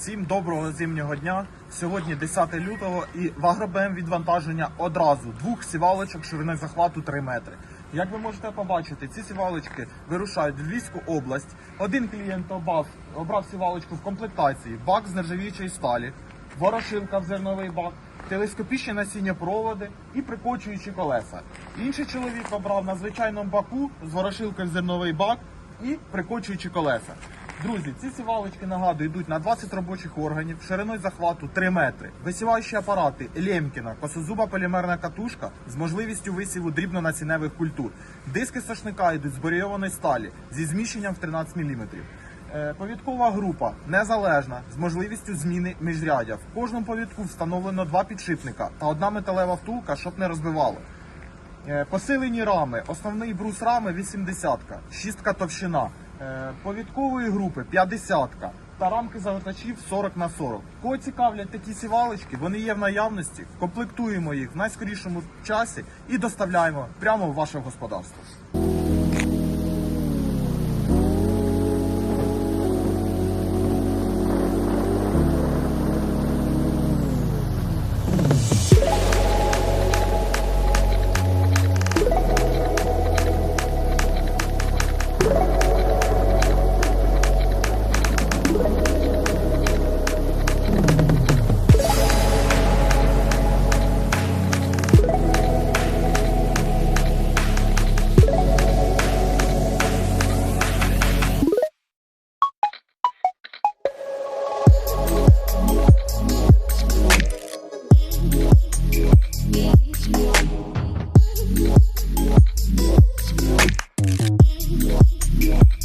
Всім доброго зимнього дня. Сьогодні 10 лютого і в Агробем відвантаження одразу двох сівалочок шириною захвату 3 метри. Як ви можете побачити, ці сівалочки вирушають в Львівську область. Один клієнт обрав, обрав сівалочку в комплектації, бак з нержавіючої сталі, ворошилка в зерновий бак, телескопічні насіннєпроводи і прикочуючі колеса. Інший чоловік обрав на звичайному баку з ворошилкою в зерновий бак і прикочуючі колеса. Друзі, ці сівалочки нагадую йдуть на 20 робочих органів, шириною захвату 3 метри. Висіваючі апарати Лємкіна, косозуба полімерна катушка з можливістю висіву дрібнонаціневих культур. Диски сошника йдуть з борійованої сталі зі зміщенням в 13 мм. Е, Повідкова група незалежна з можливістю зміни міжрядя. В кожному повідку встановлено два підшипника та одна металева втулка, щоб не розбивало. Е, Посилені рами, основний брус рами 80, шістка товщина, повідкової групи 50 та рамки загортачів 40 на 40. Кого цікавлять такі сівалочки, вони є в наявності, комплектуємо їх в найскорішому часі і доставляємо прямо в ваше господарство. Show.